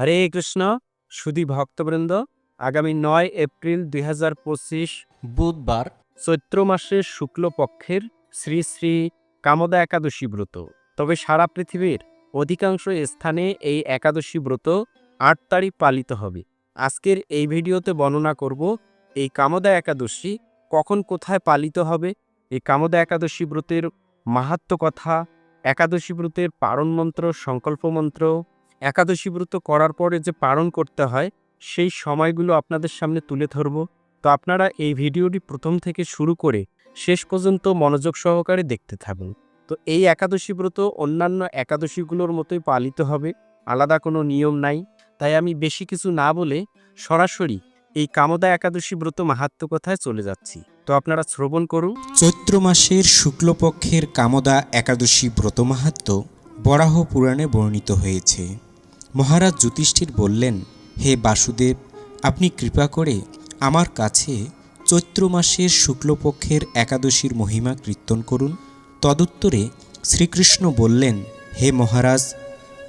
হরে কৃষ্ণ সুধী ভক্তবৃন্দ আগামী নয় এপ্রিল দুই পঁচিশ বুধবার চৈত্র মাসের শুক্লপক্ষের শ্রী শ্রী কামদা একাদশী ব্রত। তবে সারা পৃথিবীর অধিকাংশ স্থানে এই একাদশী ব্রত আট তারিখ পালিত হবে। আজকের এই ভিডিওতে বর্ণনা করব এই কামদা একাদশী কখন কোথায় পালিত হবে এই কামদা একাদশী ব্রতের মাহাত্ম কথা একাদশী ব্রতের পারণ মন্ত্র সংকল্প মন্ত্র একাদশী ব্রত করার পরে যে পালন করতে হয়, সেই সময়গুলো আপনাদের সামনে তুলে ধরব। তো আপনারা এই ভিডিওটি প্রথম থেকে শুরু করে শেষ পর্যন্ত মনোযোগ সহকারে দেখতে থাকুন। তো এই একাদশী ব্রত অন্যান্য একাদশীগুলোর মতোই পালিত হবে, আলাদা কোনো নিয়ম নাই। তাই আমি বেশি কিছু না বলে সরাসরি এই কামদা একাদশী ব্রত মাহাত্ম কথায় চলে যাচ্ছি। তো আপনারা শ্রবণ করুন। চৈত্র মাসের শুক্লপক্ষের কামদা একাদশী ব্রত মাহাত্ম বরাহ পুরাণে বর্ণিত হয়েছে। মহারাজ যুধিষ্ঠির বললেন, হে বাসুদেব, আপনি কৃপা করে আমার কাছে চৈত্র মাসের শুক্লপক্ষের একাদশীর মহিমা কীর্তন করুন। তদুত্তরে শ্রীকৃষ্ণ বললেন, হে মহারাজ,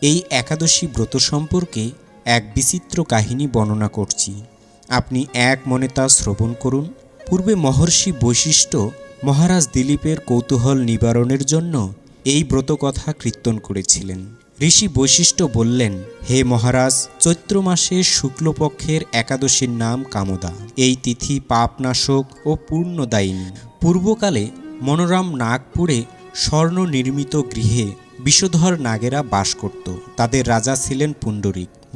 এই একাদশী ব্রত সম্পর্কে এক বিচিত্র কাহিনী বর্ণনা করছি। আপনি এক মনে তা শ্রবণ করুন। পূর্বে মহর্ষি বৈশিষ্ট্য মহারাজ দিলীপের কৌতূহল নিবারণের জন্য এই ব্রতকথা কীর্তন করেছিলেন। ঋষি বৈশিষ্ট্য বললেন, হে মহারাজ, চৈত্র মাসে শুক্লপক্ষের একাদশীর নাম কামদা। এই তিথি পাপনাশক ও পূর্ণদায়িনী। পূর্বকালে মনোরম নাগপুরে স্বর্ণ নির্মিত গৃহে বিষধর নাগেরা বাস করত। তাদের রাজা ছিলেন পুণ্ডরিক।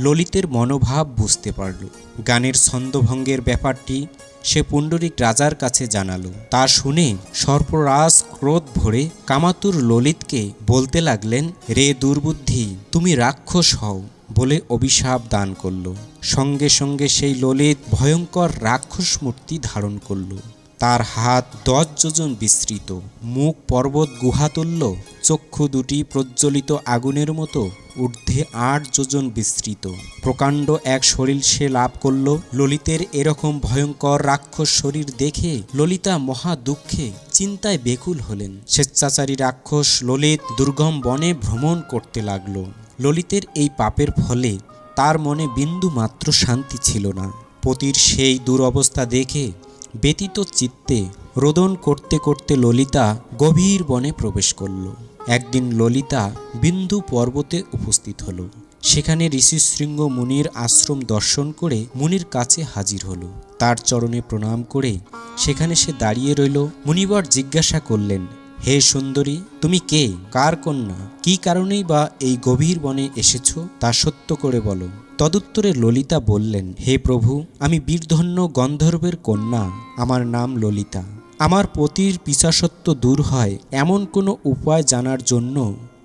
ললিতের মনোভাব বুঝতে পারল। গানের ছন্দভঙ্গের ব্যাপারটি সে পুণ্ডরিক রাজার কাছে জানালো। তা শুনে সর্পরাজ ক্রোধ ভরে কামাতুর ললিতকে বলতে লাগলেন, রে দুর্বুদ্ধি, তুমি রাক্ষস হও বলে অভিশাপ দান করল। সঙ্গে সঙ্গে সেই ললিত ভয়ঙ্কর রাক্ষস মূর্তি ধারণ করল। তার হাত দশ যোজন বিস্তৃত। মুখ পর্বত গুহা গুহাতুল্য চক্ষু দুটি প্রজ্বলিত আগুনের মতো ঊর্ধ্বে আট যোজন বিস্তৃত। প্রকাণ্ড এক শরীর সে লাভ করল। ললিতের এরকম ভয়ঙ্কর রাক্ষস শরীর দেখে ললিতা মহা দুঃখে, চিন্তায় বেকুল হলেন। স্বেচ্ছাচারী রাক্ষস ললিত দুর্গম বনে ভ্রমণ করতে লাগল। ললিতের এই পাপের ফলে তার মনে বিন্দু মাত্র শান্তি ছিল না। পতির সেই দুরবস্থা দেখে ব্যতীত চিত্তে রোদন করতে করতে ললিতা গভীর বনে প্রবেশ করল। একদিন ললিতা বিন্দু পর্বতে উপস্থিত হল। সেখানে ঋষিশৃঙ্গ মুনির আশ্রম দর্শন করে মুনির কাছে হাজির হলো। তার চরণে প্রণাম করে সেখানে সে দাঁড়িয়ে রইল। মুনিবর জিজ্ঞাসা করলেন, হে সুন্দরী, তুমি কে? কার কন্যা? কি কারণেই বা এই গভীর বনে এসেছ? তা সত্য করে বলো। তদুত্তরে ললিতা বললেন, হে প্রভু, আমি বীরধন্য গন্ধর্বের কন্যা। আমার নাম ললিতা। আমার পতির পিছাসত্ব দূর হয় এমন কোনো উপায় জানার জন্য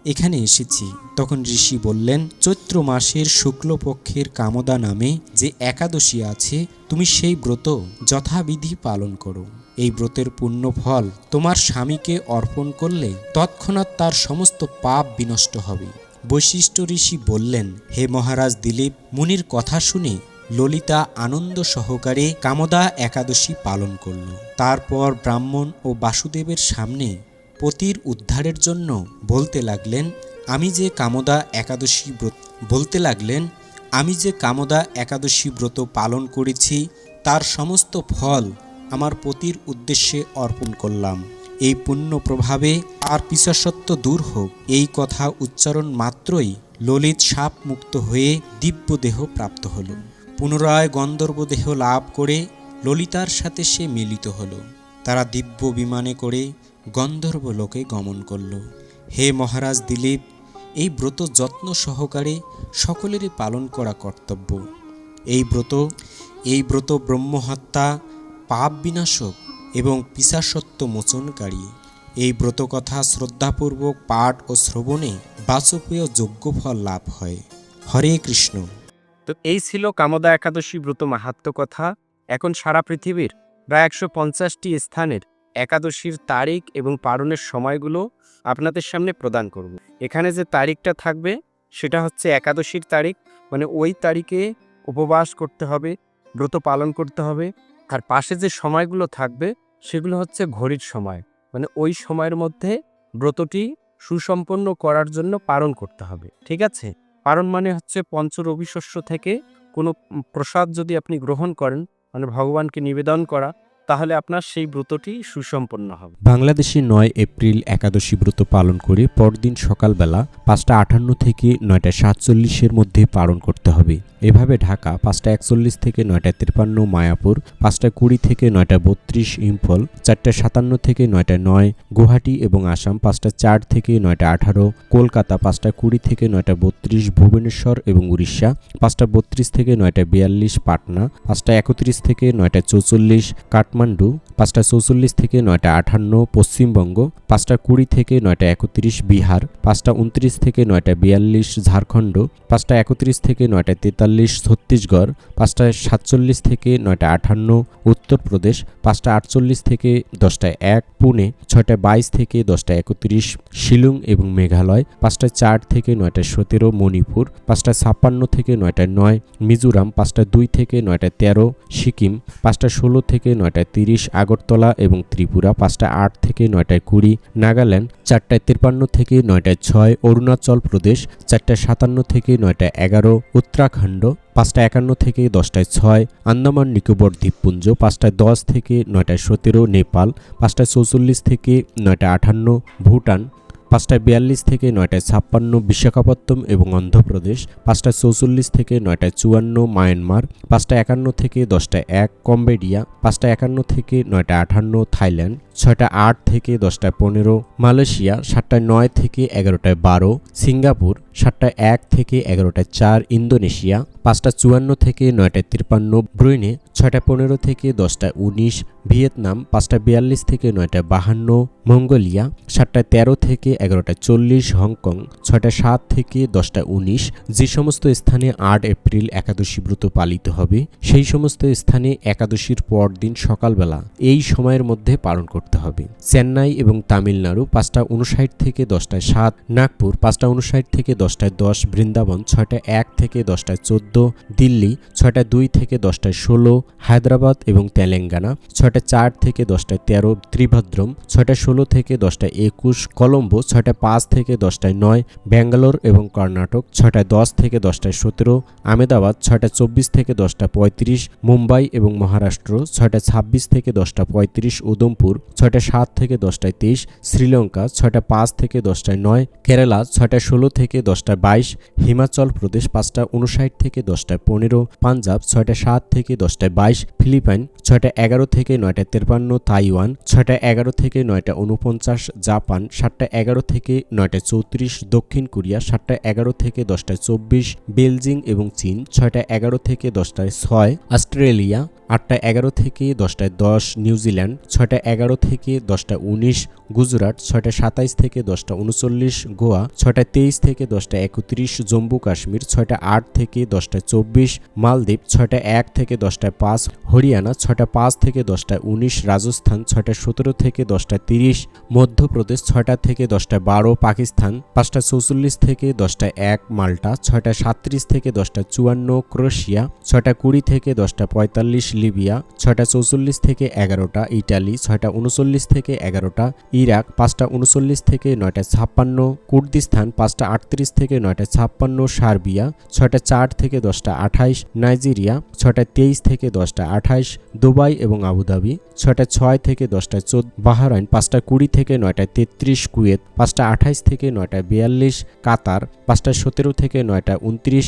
এখানে এসেছি। তখন ঋষি বললেন, চৈত্র মাসের শুক্লপক্ষের কামদা নামে যে একাদশী আছে, তুমি সেই ব্রত যথাবিধি পালন করো। এই ব্রতের পুণ্য ফল তোমার স্বামীকে অর্পণ করলে তৎক্ষণাৎ তার সমস্ত পাপ বিনষ্ট হবে। বৈশিষ্ট্য ঋষি বললেন, হে মহারাজ দিলীপ, মুনির কথা শুনে ললিতা আনন্দ সহকারে কামদা একাদশী পালন করল। তারপর ব্রাহ্মণ ও বাসুদেবের সামনে পতির উদ্ধারের জন্য বলতে লাগলেন, আমি যে কামদা একাদশী ব্রত বলতে লাগলেন, আমি যে কামদা একাদশী ব্রত পালন করেছি, তার সমস্ত ফল আমার পতির উদ্দেশ্যে অর্পণ করলাম। এই পুণ্য প্রভাবে আর পিসাসত্ব দূর হোক। এই কথা উচ্চারণ মাত্রই ললিত সাপ মুক্ত হয়ে দিব্যদেহ প্রাপ্ত হল। পুনরায় গন্ধর্ব দেহ লাভ করে ললিতার সাথে সে মিলিত হল। তারা দিব্য বিমানে করে গন্ধর্ব লোকে গমন করল। হে মহারাজ দিলীপ, এই ব্রত যত্ন সহকারে সকলেরই পালন করা কর্তব্য। এই ব্রত এই ব্রত ব্রহ্মহত্যা, পাপ বিনাশক এবং পিসাসত্ব মোচনকারী। এই ব্রতকথা শ্রদ্ধাপূর্বক পাঠ ও শ্রবণে বাচপীয় যোগ্য ফল লাভ হয়। হরে কৃষ্ণ। তো এই ছিল কামদা একাদশী ব্রত মাহাত্ম কথা। এখন সারা পৃথিবীর প্রায় একশো পঞ্চাশটি স্থানের একাদশীর তারিখ এবং পালনের সময়গুলো আপনাদের সামনে প্রদান করব। এখানে যে তারিখটা থাকবে, সেটা হচ্ছে একাদশীর তারিখ মানে ওই তারিখে উপবাস করতে হবে, ব্রত পালন করতে হবে। আর পাশে যে সময়গুলো থাকবে, সেগুলো হচ্ছে ঘড়ির সময় মানে ওই সময়ের মধ্যে ব্রতটি সুসম্পন্ন করার জন্য পালন করতে হবে। ঠিক আছে? পালন মানে হচ্ছে পঞ্চরবিশস্য থেকে কোনো প্রসাদ যদি আপনি গ্রহণ করেন মানে ভগবানকে নিবেদন করা তাহলে আপনার সেই ব্রতটি সুসম্পন্ন হবে। বাংলাদেশে নয় এপ্রিল একাদশী ব্রত পালন করে পরদিন সকালবেলা পাঁচটা আটান্ন থেকে নয়টা সাতচল্লিশের মধ্যে পালন করতে হবে। এভাবে ঢাকা পাঁচটা একচল্লিশ থেকে নয়টা তিপ্পান্ন মায়াপুর পাঁচটা কুড়ি থেকে নয়টা বত্রিশ, ইম্ফল চারটা সাতান্ন থেকে নয়টা নয়, গুয়াহাটি এবং আসাম পাঁচটা চার থেকে নয়টা আঠারো, কলকাতা পাঁচটা কুড়ি থেকে নয়টা বত্রিশ, ভুবনেশ্বর এবং উড়িষ্যা পাঁচটা বত্রিশ থেকে নয়টা বিয়াল্লিশ, পাটনা পাঁচটা একত্রিশ থেকে নয়টা চৌচল্লিশ, কাঠমান্ডু পাঁচটা চৌচল্লিশ থেকে নয়টা আটান্ন পশ্চিমবঙ্গ, পাঁচটা কুড়ি থেকে নয়টা একত্রিশ বিহার, পাঁচটা উনত্রিশ থেকে নয়টা বিয়াল্লিশ ঝাড়খণ্ড, পাঁচটা একত্রিশ থেকে নয়টা তেতাল্লিশ ছত্তিশগড়, পাঁচটা সাতচল্লিশ থেকে নয়টা আটান্ন উত্তরপ্রদেশ, পাঁচটা আটচল্লিশ থেকে দশটা এক পুনে, ছয়টা বাইশ থেকে দশটা একত্রিশ শিলং এবং মেঘালয়, পাঁচটা চার থেকে নয়টা সতেরো মণিপুর, পাঁচটা ছাপ্পান্ন থেকে নয়টা নয় মিজোরাম, পাঁচটা দুই থেকে নয়টা তেরো সিকিম, পাঁচটা ষোলো থেকে নয়টা তিরিশ, আগরতলা এবং ত্রিপুরা পাঁচটা আট থেকে নয়টায় কুড়ি, নাগাল্যান্ড চারটায় তিপ্পান্ন থেকে নয়টায় ছয়, অরুণাচল প্রদেশ চারটায় সাতান্ন থেকে নয়টায় এগারো, উত্তরাখণ্ড পাঁচটা একান্ন থেকে দশটায় ছয়, আন্দামান নিকোবর দ্বীপপুঞ্জ পাঁচটায় দশ থেকে নয়টায় সতেরো, নেপাল পাঁচটায় চৌচল্লিশ থেকে নয়টা আটান্ন ভুটান পাঁচটায় বিয়াল্লিশ থেকে নয়টায় ছাপ্পান্ন বিশাখাপত্তম এবং অন্ধ্রপ্রদেশ, পাঁচটায় চৌচল্লিশ থেকে নয়টায় চুয়ান্ন মায়ানমার পাঁচটা একান্ন থেকে দশটায় এক কম্বোডিয়া পাঁচটা একান্ন থেকে নয়টা আঠান্ন থাইল্যান্ড ছয়টা আট থেকে দশটায় পনেরো, মালয়েশিয়া সাতটায় নয় থেকে এগারোটায় বারো, সিঙ্গাপুর সাতটায় এক থেকে এগারোটায় চার, ইন্দোনেশিয়া পাঁচটা চুয়ান্ন থেকে নয়টায় তিপ্পান্ন ব্রুইনে ছয়টা পনেরো থেকে দশটায় উনিশ, ভিয়েতনাম পাঁচটা বিয়াল্লিশ থেকে নয়টা বাহান্ন, মঙ্গোলিয়া সাতটায় তেরো থেকে এগারোটায় চল্লিশ, হংকং ছয়টা সাত থেকে দশটা উনিশ, যে সমস্ত স্থানে আট এপ্রিল একাদশী ব্রত পালিত হবে, সেই সমস্ত স্থানে একাদশীর পরদিন সকালবেলা এই সময়ের মধ্যে পালন করতে হবে। চেন্নাই এবং তামিলনাড়ু পাঁচটা উনষাট থেকে দশটায় সাত, নাগপুর পাঁচটা উনষাট থেকে দশটায় দশ, বৃন্দাবন ছয়টা এক থেকে দশটায় চোদ্দ, দিল্লি ছয়টা দুই থেকে দশটায় ষোলো, হায়দ্রাবাদ এবং তেলেঙ্গানা ছয়টা চার থেকে দশটায় তেরো, ত্রিভদ্রম ছয়টা ষোলো থেকে দশটায় একুশ, কলম্বো ছয়টা পাঁচ থেকে দশটায় নয়, ব্যাঙ্গালোর এবং কর্ণাটক ছয়টায় দশ থেকে দশটায় সতেরো আমেদাবাদ ছয়টা চব্বিশ থেকে দশটা পঁয়ত্রিশ, মুম্বাই এবং মহারাষ্ট্র ছয়টা ছাব্বিশ থেকে দশটা পঁয়ত্রিশ উদমপুর ছয়টা সাত থেকে দশটায় তেইশ, শ্রীলঙ্কা ছয়টা পাঁচ থেকে দশটায় নয়, কেরালা ছয়টা ষোলো থেকে দশটায় বাইশ, হিমাচল প্রদেশ পাঁচটা উনষাট থেকে দশটায় পনেরো, পাঞ্জাব ছয়টা সাত থেকে দশটায় বাইশ, ফিলিপাইন ছয়টা এগারো থেকে নয়টা তেপ্পান্ন তাইওয়ান ছয়টা এগারো থেকে নয়টা উনপঞ্চাশ জাপান সাতটা এগারো থেকে নয়টা চৌত্রিশ, দক্ষিণ কোরিয়া সাতটা এগারো থেকে দশটায় চব্বিশ বেলজিং এবং চীন ছয়টা এগারো থেকে দশটায় ছয়, অস্ট্রেলিয়া আটটা এগারো থেকে দশটায় দশ নিউজিল্যান্ড ছয়টা এগারো থেকে দশটা উনিশ গুজরাট ছয়টা সাতাইশ থেকে দশটা উনচল্লিশ গোয়া ছয়টা তেইশ থেকে দশটা একত্রিশ জম্মু কাশ্মীর ছয়টা আট থেকে দশটা চব্বিশ মালদ্বীপ ছয়টা এক থেকে দশটায় পাঁচ হরিয়ানা ছয়টা পাঁচ থেকে দশটায় উনিশ রাজস্থান ছয়টা সতেরো থেকে দশটা তিরিশ মধ্যপ্রদেশ ছয়টা থেকে দশটা বারো পাকিস্তান পাঁচটা চৌচল্লিশ থেকে দশটা এক মাল্টা ছয়টা সাতত্রিশ থেকে দশটা চুয়ান্ন ক্রোয়েশিয়া ছয়টা কুড়ি থেকে দশটা পঁয়তাল্লিশ লিবিয়া, ছয়টা চৌচল্লিশ থেকে এগারোটা, ইটালি, ছয়টা উনচল্লিশ থেকে এগারোটা, ইরাক, পাঁচটা উনচল্লিশ থেকে নয়টা ছাপ্পান্ন, কুর্দিস্তান, পাঁচটা আটত্রিশ থেকে নয়টা ছাপ্পান্ন, সার্বিয়া, ছয়টা চার থেকে দশটা আঠাইশ, নাইজেরিয়া, ছয়টা তেইশ থেকে দশটা আঠাইশ, দুবাই এবং আবুধাবি, ছয়টা ছয় থেকে দশটা চোদ্দ, বাহারাইন, পাঁচটা কুড়ি থেকে নয়টা তেত্রিশ, কুয়েত, পাঁচটা আঠাইশ থেকে নয়টা বিয়াল্লিশ, কাতার, পাঁচটা সতেরো থেকে নয়টা উনত্রিশ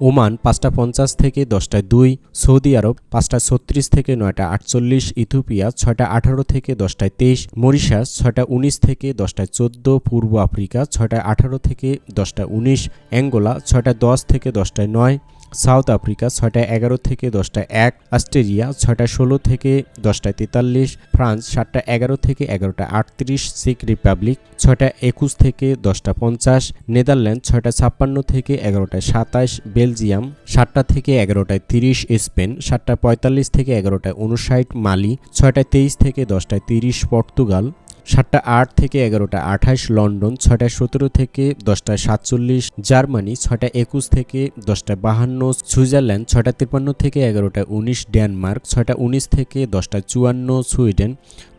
ওমান পাঁচটা পঞ্চাশ থেকে দশটা দুই, সৌদি আরব পাঁচটা ছত্রিশ থেকে নয়টা আটচল্লিশ, ইথিওপিয়া ছয়টা আঠারো থেকে দশটায় তেইশ, মরিশাস ছয়টা উনিশ থেকে দশটায় চোদ্দ, পূর্ব আফ্রিকা ছয়টা আঠারো থেকে দশটা উনিশ, অ্যাঙ্গোলা ছয়টা দশ থেকে দশটায় নয় সাউথ আফ্রিকা ছয়টা এগারো থেকে দশটা এক, অস্ট্রেলিয়া ছয়টা ষোলো থেকে দশটা তেতাল্লিশ, ফ্রান্স সাতটা এগারো থেকে এগারোটা আটত্রিশ চেক রিপাবলিক ছয়টা একুশ থেকে দশটা পঞ্চাশ, নেদারল্যান্ড ছয়টা ছাপ্পান্ন থেকে এগারোটা সাতাশ, বেলজিয়াম সাতটা থেকে এগারোটায় তিরিশ, স্পেন সাতটা পঁয়তাল্লিশ থেকে এগারোটায় উনষাট, মালি ছয়টা তেইশ থেকে দশটায় তিরিশ, পর্তুগাল সাতটা আট থেকে এগারোটা আঠাশ, লন্ডন ছয়টা সতেরো থেকে দশটা সাতচল্লিশ, জার্মানি ছয়টা একুশ থেকে দশটা বাহান্ন, সুইজারল্যান্ড ছয়টা তিপ্পান্ন থেকে এগারোটা উনিশ, ডেনমার্ক ছয়টা উনিশ থেকে দশটা চুয়ান্ন, সুইডেন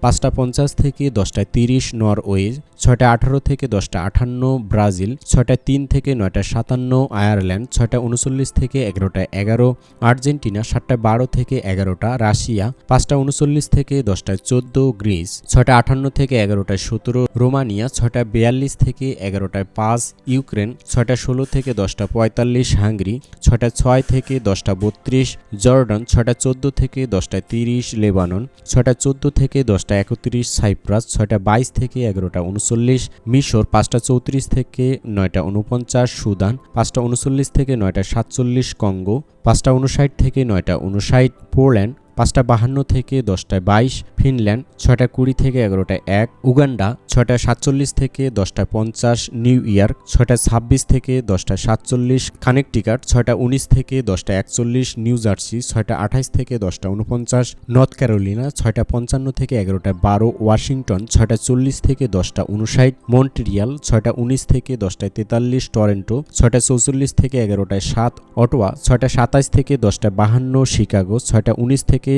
পাঁচটা পঞ্চাশ থেকে দশটা তিরিশ, নরওয়ে ছয়টা আঠারো থেকে দশটা আটান্ন ব্রাজিল ছয়টা তিন থেকে নয়টা সাতান্ন, আয়ারল্যান্ড ছয়টা উনচল্লিশ থেকে এগারোটা এগারো, আর্জেন্টিনা সাতটা বারো থেকে এগারোটা, রাশিয়া পাঁচটা উনচল্লিশ থেকে দশটা চোদ্দ, গ্রিস ছয়টা আটান্ন থেকে এগারোটায় সতেরো, রোমানিয়া ছয়টা বিয়াল্লিশ থেকে এগারোটায় পাঁচ, ইউক্রেন ছয়টা ষোলো থেকে দশটা পঁয়তাল্লিশ, হাঙ্গরি ছয়টা ছয় থেকে দশটা বত্রিশ, জর্ডন ছয়টা চোদ্দ থেকে দশটা তিরিশ, লেবানন ছয়টা চোদ্দ থেকে দশটা একত্রিশ, সাইপ্রাস ছয়টা বাইশ থেকে এগারোটা উনচল্লিশ, মিশর পাঁচটা চৌত্রিশ থেকে নয়টা উনপঞ্চাশ, সুদান পাঁচটা উনচল্লিশ থেকে নয়টা সাতচল্লিশ, কঙ্গো পাঁচটা উনষাট থেকে নয়টা উনষাট পোল্যান্ড পাঁচটা বাহান্ন থেকে দশটায় বাইশ, ফিনল্যান্ড ছয়টা কুড়ি থেকে এগারোটায় এক, উগান্ডা ছয়টা সাতচল্লিশ থেকে দশটা পঞ্চাশ, নিউ ইয়র্ক ছয়টা ছাব্বিশ থেকে দশটা সাতচল্লিশ, কানেকটিকাট ছয়টা উনিশ থেকে দশটা একচল্লিশ, নিউ জার্সি ছয়টা আঠাইশ থেকে দশটা উনপঞ্চাশ নর্থ ক্যারোলিনা ছয়টা পঞ্চান্ন থেকে এগারোটা বারো, ওয়াশিংটন ছয়টা চল্লিশ থেকে দশটা উনষাট মন্ট্রিয়াল ছয়টা উনিশ থেকে দশটায় তেতাল্লিশ, টরেন্টো ছয়টা চৌচল্লিশ থেকে এগারোটায় সাত, অটোয়া ছয়টা সাতাশ থেকে দশটা বাহান্ন, শিকাগো ছয়টা উনিশ থেকে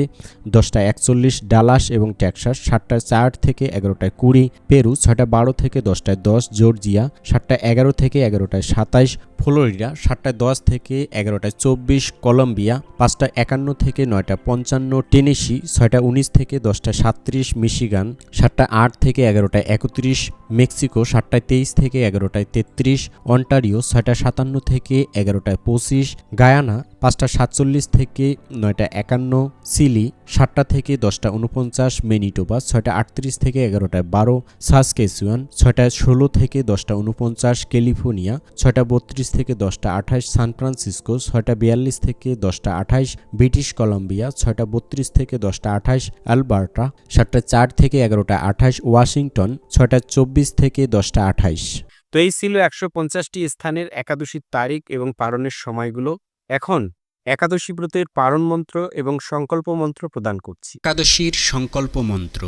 দশটা একচল্লিশ, ডালাস এবং টেক্সাস সাতটা চার থেকে এগারোটায় কুড়ি, পেরু ছয়টা বারো থেকে দশটায় দশ, জর্জিয়া সাতটা এগারো থেকে এগারোটায় সাতাইশ, ফ্লোরিডা সাতটায় দশ থেকে এগারোটায় চব্বিশ, কলম্বিয়া পাঁচটা একান্ন থেকে নয়টা পঞ্চান্ন, টেনেসি ছয়টা উনিশ থেকে দশটা সাতত্রিশ মিশিগান সাতটা আট থেকে এগারোটায় একত্রিশ মেক্সিকো সাতটায় তেইশ থেকে এগারোটায় তেত্রিশ, অন্টারিও ছয়টা সাতান্ন থেকে এগারোটায় পঁচিশ, গায়ানা পাঁচটা সাতচল্লিশ থেকে নয়টা একান্ন, সিলি সাতটা থেকে দশটা উনপঞ্চাশ মেনিটোবা ছয়টা আটত্রিশ থেকে এগারোটায় বারো, সাসকেসুয়ান ছয়টা ষোলো থেকে দশটা উনপঞ্চাশ ক্যালিফোর্নিয়া ছয়টা বত্রিশ থেকে দশটা আঠাশ, সান ফ্রান্সিসকো ছয়টা বিয়াল্লিশ থেকে দশটা আঠাশ, ব্রিটিশ কলম্বিয়া ছয়টা বত্রিশ থেকে দশটা আঠাশ, অ্যালবার্টা সাতটা চার থেকে এগারোটা আঠাশ, ওয়াশিংটন ছয়টা চব্বিশ থেকে দশটা আঠাইশ। তো এই ছিল একশো পঞ্চাশটি স্থানের একাদশীর তারিখ এবং পারণের সময়গুলো। এখন একাদশী ব্রতের পারণ মন্ত্র এবং সংকল্প মন্ত্র প্রদান করছি। একাদশীর সংকল্প মন্ত্র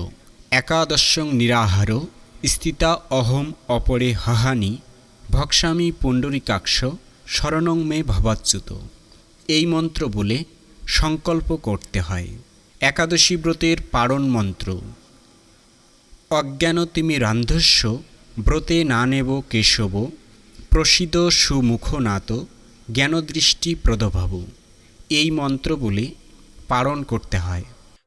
একাদশং নিরাহার স্থিতা অহম অপরে হাহানি ভক্সামি পুণ্ডরিকাক্ষ শরণং মে ভবাচ্যুত। এই মন্ত্র বলে সংকল্প করতে হয়। একাদশী ব্রতের পারণ মন্ত্র। অজ্ঞান তিমি রান্ধস্য, ব্রতে না নেব কেশব প্রসিদ সুমুখনাত জ্ঞানদৃষ্টি প্রদভাব। এই মন্ত্র বলে পালন করতে হয়।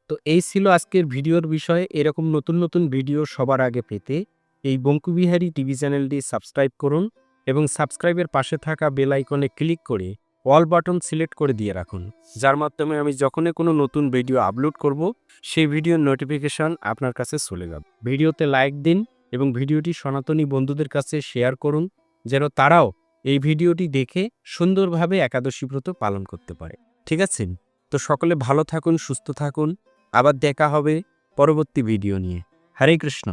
তো এই ছিল আজকের ভিডিওর বিষয়ে। এরকম নতুন নতুন ভিডিও সবার আগে পেতে এই বঙ্কুবিহারী টিভি চ্যানেলটি সাবস্ক্রাইব করুন এবং সাবস্ক্রাইবের পাশে থাকা বেল আইকনে ক্লিক করে অল বাটন সিলেক্ট করে দিয়ে রাখুন। যার মাধ্যমে আমি যখনই কোনো নতুন ভিডিও আপলোড করব, সেই ভিডিওর নোটিফিকেশন আপনার কাছে চলে যাবে। ভিডিওতে লাইক দিন এবং ভিডিওটি সনাতনী বন্ধুদের কাছে শেয়ার করুন, যেন তারাও এই ভিডিওটি দেখে সুন্দরভাবে একাদশী ব্রত পালন করতে পারে। ঠিক আছে? তো সকলে ভালো থাকুন, সুস্থ থাকুন। আবার দেখা হবে পরবর্তী ভিডিও নিয়ে। হরে কৃষ্ণ।